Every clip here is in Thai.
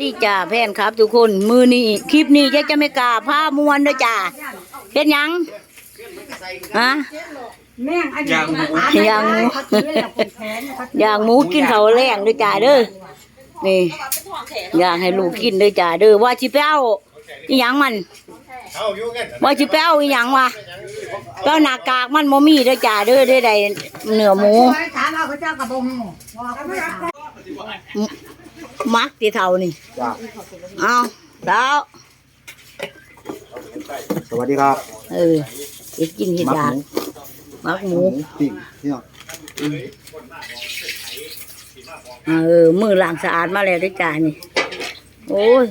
ดีจ้าแพนครับ ทุกคนมือนี้คลิปนี้จะจะไม่กล้าผ้ามวนเด้อจ้าเฮ็ดหยังฮะแม่งอันนี้อย่างหมูอย่างหมูกินเขาวแรงเด้อจ้าเด้อนี่อยากให้ลูกกินเด้อจ้าเด้อว่าสิไปเอาอีหยังมันว่าสิไปเอาอีหยังวะก็หน้ากากมันบ่มีเด้อจ้าเด้อได้ได้เนื้อหมู ถามเอาพระเจ้ากระบงบอกเขาไม่ถามมักที่เท่านี่เอาแล้วสวัสดีครับ เออเฮ็ดกินเฮ็ดอยากมักหมูปิ้งพี่น้องเออ มือล้างสะอาดมาแล้วด้วยจ้านี่ โอ้ย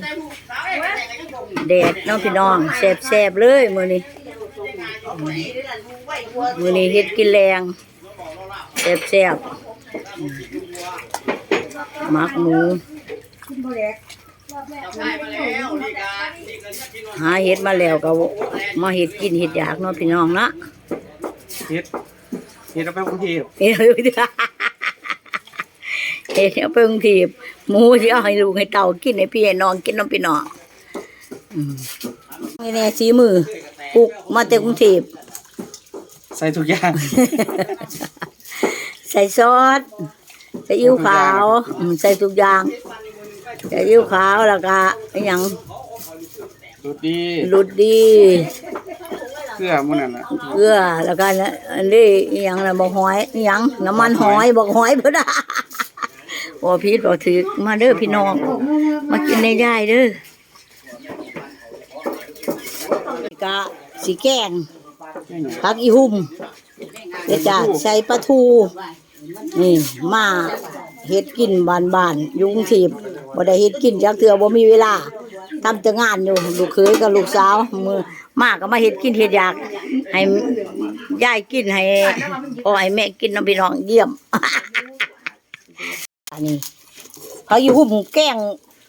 แดดน้องพี่น้องแสบๆเลยมือนี้มือนี้เฮ็ดกินแรงแสบๆมักหมู หาเห็ดมาแล้วก็มาเห็ดกินเห็ดอยากเนาะพี่น้องเนาะเฮ็ดเฮ็ดเอาไปกรุงเทพเห็ดเอาไปเห็ดเอาไปกรุงเทพหมูที่เอาให้ลูกให้เต่ากินให้พี่ให้น้องกินน้องพี่น้องอืมไม่แน่สีมือปลุกมาแต่กรุงเทพ ใส่ทุกอย่าง ใส่ซอสใส่ยิ้วขาวอืมใส่ทุกอย่าง ใส่ยิ้วขาวแล้วก็อหย่างดูดีรุดดีเกลือมันนั่นน่ะเกลือแล้วก็อันนี้อหย่างละบอกหอยอหย่างน้ำมันหอยบอกหอยเพื่อนบ่พีดบ่ถือมาเด้อพี่น้อง มากินในได้เด้อกะสีแกงผักอีหุ่มเดี๋ยวจะใส่ปลาทูนี่มาเฮ็ดกินบานบานๆอยุงทีบ บ่ได้เฮ็ดกินจักเทื่อบ่มีเวลาทำแต่งานอยู่ลูกเขยกับลูกสาวมือมาก็มาเฮ็ดกินเฮ็ดอยาก ให้ยายกินให้พ่อให้แม่กินน้ำพี่น้องเยี่ยม อันนี้ผักอีหุ่มแกง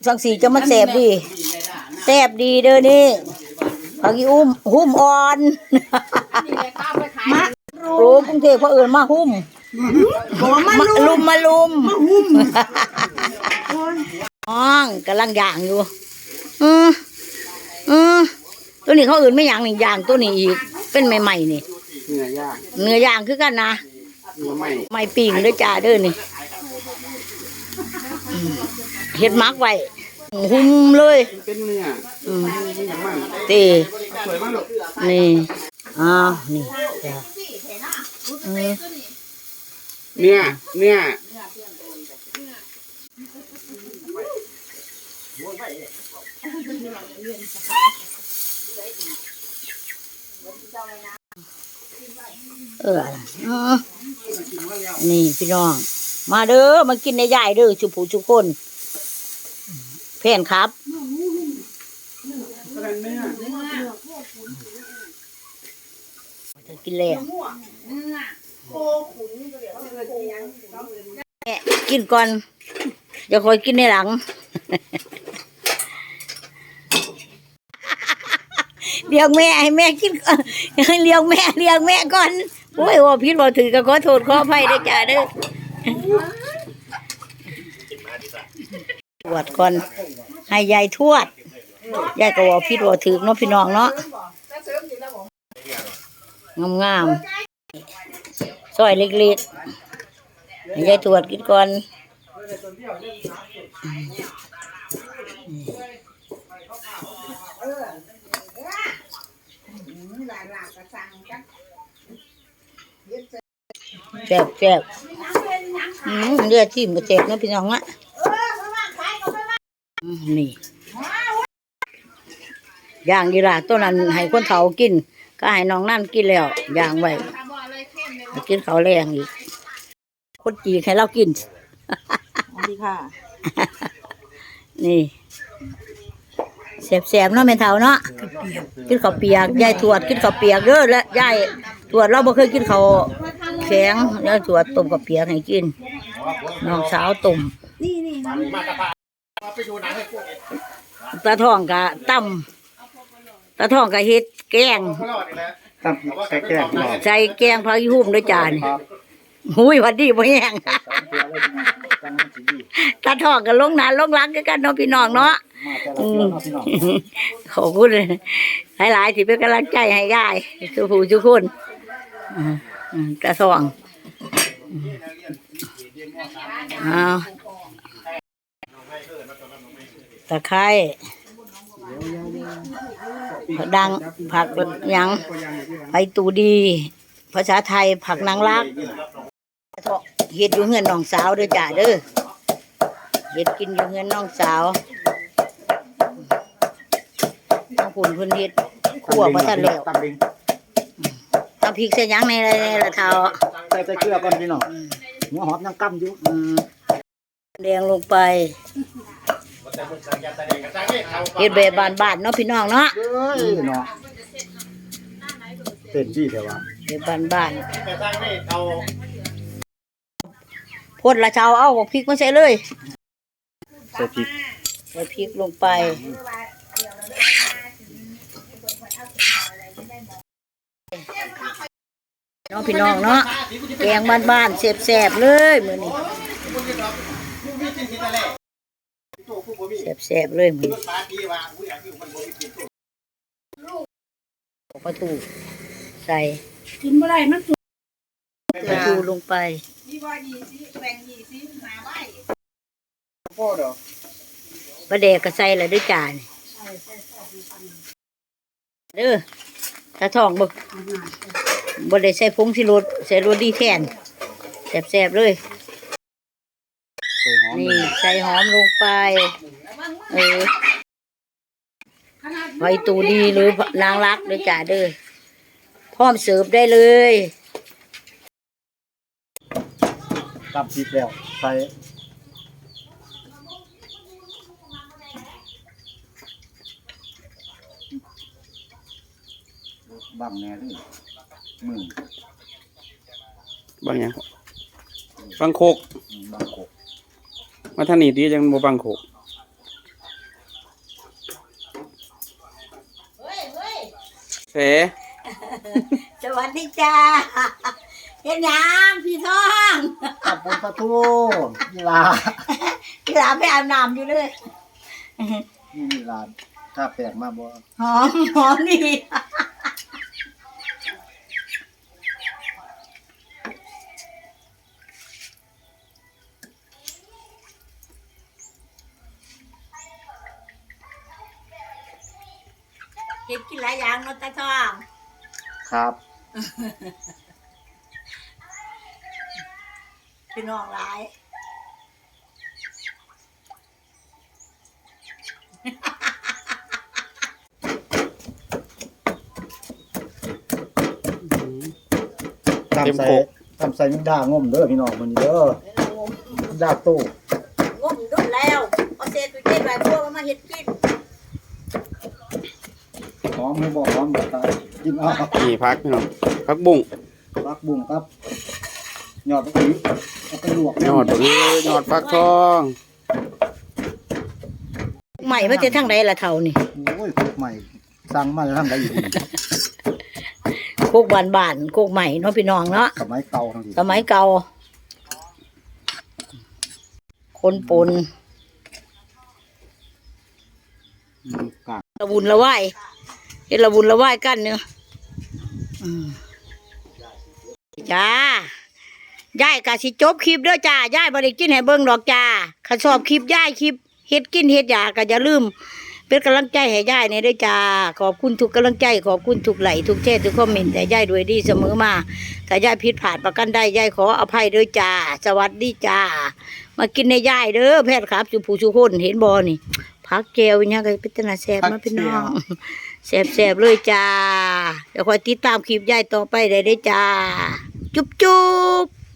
สังสีจะมันแสบดีแสบดีเด้อนี่ผักอีอุ้มหุ้มอ่อนมาโอ้กรุงเทพเขาเอื่นมาหุ้มมาลุมมาลุม น้องกำลังย่างอยู่อืออือตัวนี้เขาเอื่นไม่ย่างนี่ย่างตัวนี้อีกเป็นใหม่ๆนี่เนื้อย่างเนื้อย่างคือกันนะเนื้อไหม่ไม่ปิ่งเด้วยจ้าเด้อนี่อืมเฮ็ดมักไว้หุ้มเลยเป็นเนื้ออืมเนื้อมันตีสวยมากลูกนี่อ้าวนี่จ้ะอืมเนื้อเนื้อ เออนี่พี่น้อง มาเด้อมากินในยายเด้อชุบผูชุบคนแพนครับแสดงเนื้อกินแล้วกินก่อนอย่าคอยกินในหลัง เลี้ยงแม่ให้แม่กินเลี้ยงแม่เลี้ยงแม่ก่อนโอ้ยว่าพิษว่าถือก็ขอโทษขออภัยด้วยจ้าเด้อตรวจก่อนให้ยายทวดยายก็ว่าพิษว่าถือเนาะพี่น้องเนาะงามๆซอยเล็กๆยายทวดกินก่อน แซ่บแซ่บอืมเลือดจิ้มก็แซ่บนะพี่น้องอะอืมนี่ย่างยีราตัวนั้นให้คนเฒ่ากิน ก็ให้น้องนั่นกินแล้วย่างไว้ให้กินเขาวแรงอีก คนจีนให้เรากินสวัสดีค่ะ นี่แสบๆเนาะแม่เฒ่าเนาะกินข้าวเปียกยายทวดกินข้าวเปียกเด้อและยายทวดเราบ่เคยกินข้าว แข็งยายทวดต้มข้าวเปียกให้กิน น้องสาวต้มตาทองกะตำตาทองกะเฮ็ดแกงตับใส่แกงหน่อยใส่แกงผักยี่หุ่มด้วยจานครับหุยหวัดดีบ่แห้งจังมันสิดีตาทองกับลงหนานลงหลังคือกันเนาะพี่น้องเนาะมาแต่ละเดือนเนาะพี่น้องขอบคุณหลายๆที่เป็นกำลังใจให้ยายทุกผู้ทุกคน อืมอืมตางอืมเอาตะไคร้ผักดังผักหยังไปตูดี ภาษาไทยผักนางรักเฮ็ดอยู่เฮือนน้องสาวเด้อจ้าเด้อเฮ็ดกินอยู่เฮือนน้องสาวทางผุนเพิ่นเฮ็ดขั่วบ่ทันแล้ว ตำลิงตำพริกใส่หยังในในละเท้าใส่ใส่เกลือก่อนพี่น้องหัวหอมยังกำอยู่อืมแดงลงไปเฮ็ดแบบบ้านๆเนาะพี่น้องเนาะเอ้ยเนาะเต็มที่แต่ว่าเฮ็ดบ้านๆพ่นละเช้าเอาพริกมาใส่เลยใส่พริกใส่พริกลงไป น้องพี่น้องเนาะแกงบ้านๆแซ่บๆเลยมือนี้แซ่บๆเลยมือปลาทูใส่กินเมื่อไรมันสุกปลาทูลงไปพ่อเดกก็ใส่ละด้วยจานเด้อถ้าทองบึก บ่ได้ใส่ผงสิรสใส่รสดีแทนแซ่บๆเลยใส่หอมนี่ใส่หอมลงไป เออไว้ตูดีหรือนางรักด้วยจ้าเด้อพร้อมเสิร์ฟได้เลยตำพริกแล้ว ใส่บังแน่เลย มึงบางอย่างบางโคกบังโกกมาท่านนี่ดีจังบ่บางโคกเสสวัสดีจ้าเฮ็ดหยังพี่ทองตับปนปลาทูนี่ลาพี่หลานไปอาบน้ำอยู่เลยนี่ลาถ้าแปลกมาบ่หอมหอมนี่ เฮ็ดกินหลายอย่างเนาะตาทองครับพี่น้องหลาย ตำใส่ตำใส่มิด่างมเด้อพี่น้องมันเด้อดาตู้งมดุดแล้วเอาเศษไปเก็บไว้พวกมันมาเฮ็ดกิน หอมให้บอกหอมแบบตายกินเอานี่พักพี่น้องพักบุ้งรักบุ้งครับหยอดไปอีกเอาไปลวกยอดเลยยอดฟักทองใหม่มาจะทั้งใดละเท่านี่โอ้ยโคกใหม่สั่งมาแล้วทำได้อยู่โคกบานบานๆโคกใหม่เนาะพี่น้องเนาะสมัยเก่าทั้งทีสมัยเก่า คนปน กากละบุญละไหว เฮ็ดละบุญละไหวกันเนาะอืมจ้ายายกะสิจบคลิปเด้อจ้ายายบ่ได้กินให้เบิ่งดอกจ้าข้าชอบคลิปยายคลิปเฮ็ดกินเฮ็ดอยากก็อย่าลืม เป็นกำลังใจให้ยายเนี่ยด้วยจ้าขอบคุณทุกกำลังใจ ขอบคุณทุกไหลค์ทุกแชร์ทุกคอมเมนต์แต่ยายด้วยดีเสมอมาถ้ายายผิดพลาดประกันได้ยายขออภัยด้วยจ้า สวัสดีจ้า มากินในยายเด้อแพทย์ครับสุผู้สุคนเห็นบอนี่พักแก้วอยังไงเป็นตนาแสบมาพี่น้อง แสบแสบๆเลยจ้าเดี๋ยวคอยติดตามคลิปยายต่อไปได้เด้จ้า จุ๊บจุ๊บ